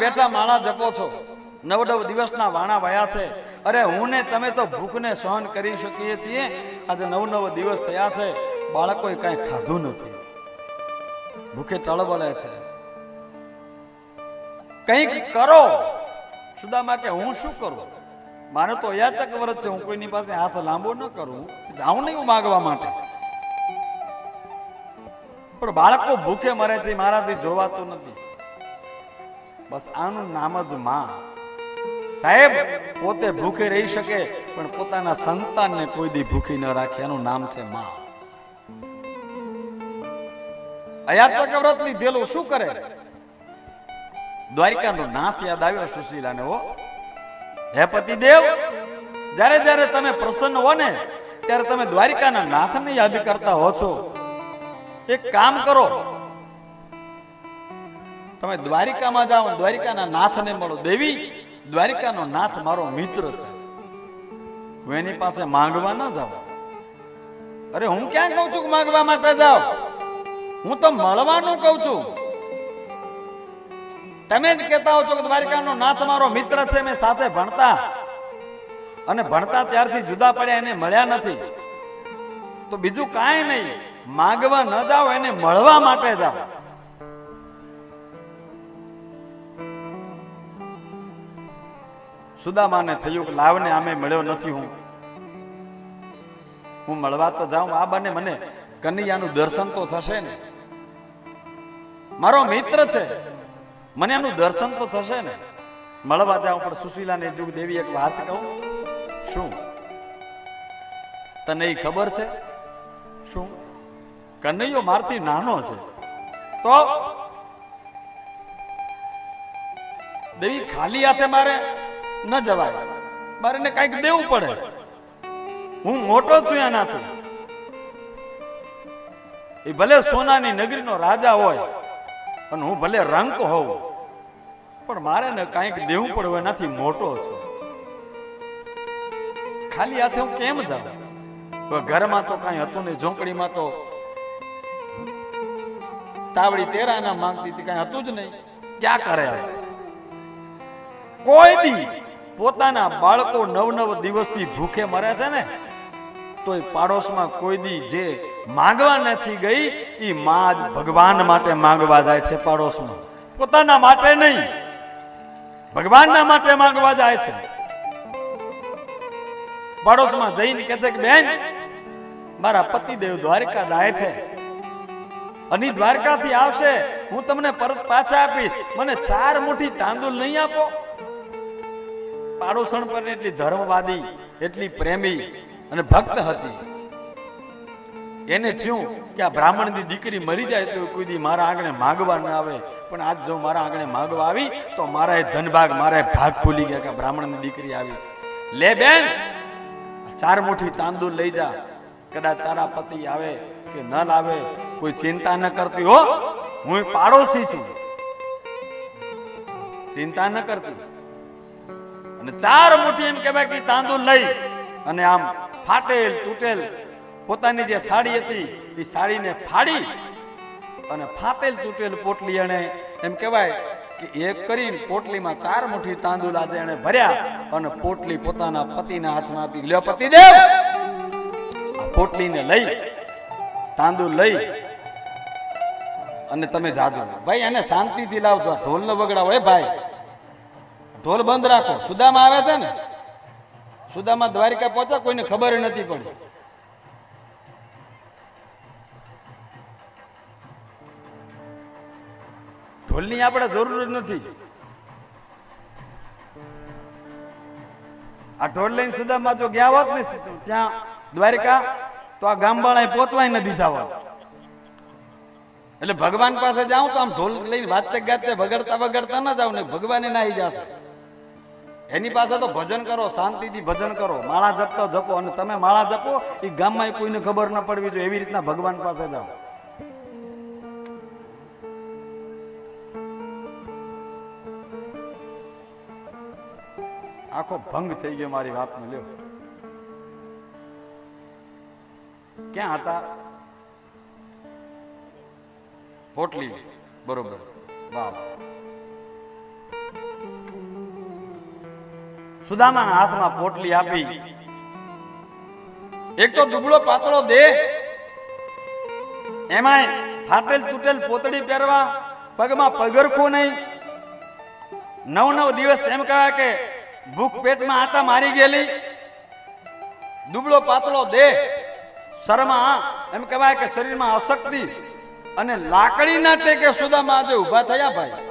બેઠા માળા જપો છો. નવ નવ દિવસના વાણા વયા છે. અરે હું ને તમે તો ભૂખને સહન કરી શકીએ છીએ. આજે નવ નવ દિવસ થયા છે. બાળકોએ કાંઈ ખાધું નથી. ભૂખે ટળબળે છે. કંઈક કરો. સુદામા કે હું શું કરું? મારે તો યાચક વ્રત છે. હું કોઈની પાસે હાથ લાંબો ન કરું. જાઉં નહીં હું માગવા માટે. પણ બાળકો ભૂખે મરે છે. મારાથી જોવાતું નથી. બસ આનું નામ જ માં. સાહેબ, પોતે ભૂખે રહી શકે, પણ પોતાના સંતાનને કોઈ દી ભૂખી ન રાખે, એનું નામ છે માં. અયાત્મક વ્રત લીધેલું શું કરે? દ્વારિકાનો નાથ યાદ આવ્યો સુશીલાને, હો. હે પતિદેવ, જ્યારે જ્યારે તમે પ્રસન્ન હો ને, ત્યારે તમે દ્વારિકાના નાથને યાદ કરતા હો છો. એક કામ કરો તમે દ્વારિકામાં જાઓ દ્વારિકાના નાથને મળો. દેવી, દ્વારિકાનો નાથ મારો મિત્ર છે. હું એની પાસે માંગવા ન જાઉં. અરે હું ક્યાં કહું છું માંગવા માટે જાઓ? હું તો મળવાનું કહું છું. તમે જ કહેતા હો છો કે દ્વારિકાનો નાથ મારો મિત્ર છે મેં સાથે ભણતા. અને ભણતા ત્યારથી જુદા પડ્યા, એને મળ્યા નથી. તો બીજું કાંઈ નહીં. માંગવા ન જાઓ, એને મળવા માટે જાઓ. સુદામાને થયું કે લાવને આમે મળ્યો નથી હું. હું મળવા તો જાઉં, આ બને મને કનૈયાનું દર્શન તો થશે ને. મારો મિત્ર છે. મને એનું દર્શન તો થશે ને. મળવા જાઉં, પણ સુશીલાને જુગ દેવી એક વાત કહું. શું? તને એ ખબર છે? શું? કનૈયો મારથી નાનો છે. તો? દેવી ખાલી હાથે મારે? ન જવાય. મારે એને કંઈક દેવું પડે. હું મોટો છું એનાથી. એ ભલે સોનાની નગરીનો રાજા હોય અને હું ભલે રંક હોઉં, પણ મારે ને કાંઈક દેવું પડે એનાથી મોટો છું. ખાલી હાથે હું કેમ જાઉં? ઘરમાં તો કાંઈ હતું નહીં, ઝોંપડીમાં તો તાવડી તેરા ના માંગતી હતી, કાંઈ હતું જ નહીં. ક્યાં કરે? કોઈ દી પોતાના બાળકો નવ નવ દિવસથી ભૂખે મરે છે ને તો એ પાડોશમાં કોઈ દી જે માંગવા નથી ગઈ એ માં જ ભગવાન માટે માંગવા જાય છે પાડોશમાં. પોતાના માટે નહીં, ભગવાનના માટે માંગવા જાય છે. પાડોશમાં જઈને કહે છે કે, બેન, મારા પતિદેવ દ્વારકા જાય છે. અને દ્વારકાથી આવશે, હું તમને પરત પાછા આપીશ. મને ચાર મુઠ્ઠી તાંદુલ નહીં આપો. પાડોશણ પર એટલી ધર્મવાદી, એટલી પ્રેમી અને ભક્ત હતી. એને થયું કે આ બ્રાહ્મણની દીકરી મરી જાય તો કોઈ મારા આંગણે માગવા ન આવે. પણ આજ જો મારા આંગણે માગવા આવી, તો મારા ધનભાગ મારા ભાગ ખુલી ગયા કે બ્રાહ્મણની દીકરી આવી છે. લે બેન ચાર મુઠ્ઠી તાંદુળ લઈ જા. કદાચ તારા પતિ આવે કે ન લાવે, કોઈ ચિંતા ન કરતી હો. હું પાડોશી છું. ચિંતા ન કરતી. અને ચાર મુઠ્ઠી એમ કહેવાય કે તાંદુલ લઈ અને આમ ફાટેલ, તૂટેલ પોતાની જે સાડી હતી એ સાડીને ફાડી અને ફાટેલ, તૂટેલ પોટલી એને એમ કહેવાય કે એક કરીને પોટલીમાં ચાર મુઠ્ઠી તાંદુલ આજે એને ભર્યા અને પોટલી પોતાના પતિના હાથમાં આપી. લ્યો પતિદેવ! આ પોટલીને લઈ તાંદુલ લઈ અને તમે જાજો. ભાઈ, એને શાંતિથી લાવજો. ઢોલ ન વગડાવો એ ભાઈ ઢોલ બંધ રાખો. સુદામાં આવે છે ને? સુદામાં દ્વારિકા પહોંચ્યા, કોઈને ખબર નથી પડી. ઢોલની આપણે જરૂર જ નથી. આ ઢોલ લઈને સુદામાં જો ગયા હોત ને, ત્યાં દ્વારિકા, તો આ ગામવાળાએ પહોંચવાય ન દીધા એટલે ભગવાન પાસે જાઉં તો આમ ઢોલ લઈને વાતે ગાતે બગડતા વગડતા ન જાઉં ને ભગવાને નાહી જશે. એની પાસે તો ભજન કરો, શાંતિથી ભજન કરો, માળા જપતો જપો અને તમે માળા જપો એ ગામમાં કોઈને ખબર ન પડવી જોઈએ, એવી રીતના ભગવાન પાસે જાઓ. આખો ભંગ થઈ ગયો મારી વાતનો, લ્યો. ક્યાં હતા? પોટલી બરોબર. વાહ. સુદામાના હાથમાં પોટલી આપી. એક તો દુબળો પાતળો દેહ, એમાંય ફાટેલ તૂટેલ પોતડી પહેરવા પગમાં પગરખું નહીં. નવ નવ દિવસ એમ કહેવાય કે ભૂખ પેટમાં આટા મારી ગયેલી. દુબળો પાતળો દેહ, શરમા એમ કહેવાય કે શરીરમાં અશક્તિ અને લાકડીના ટેકે સુદામા આજે ઊભા થયા ભાઈ.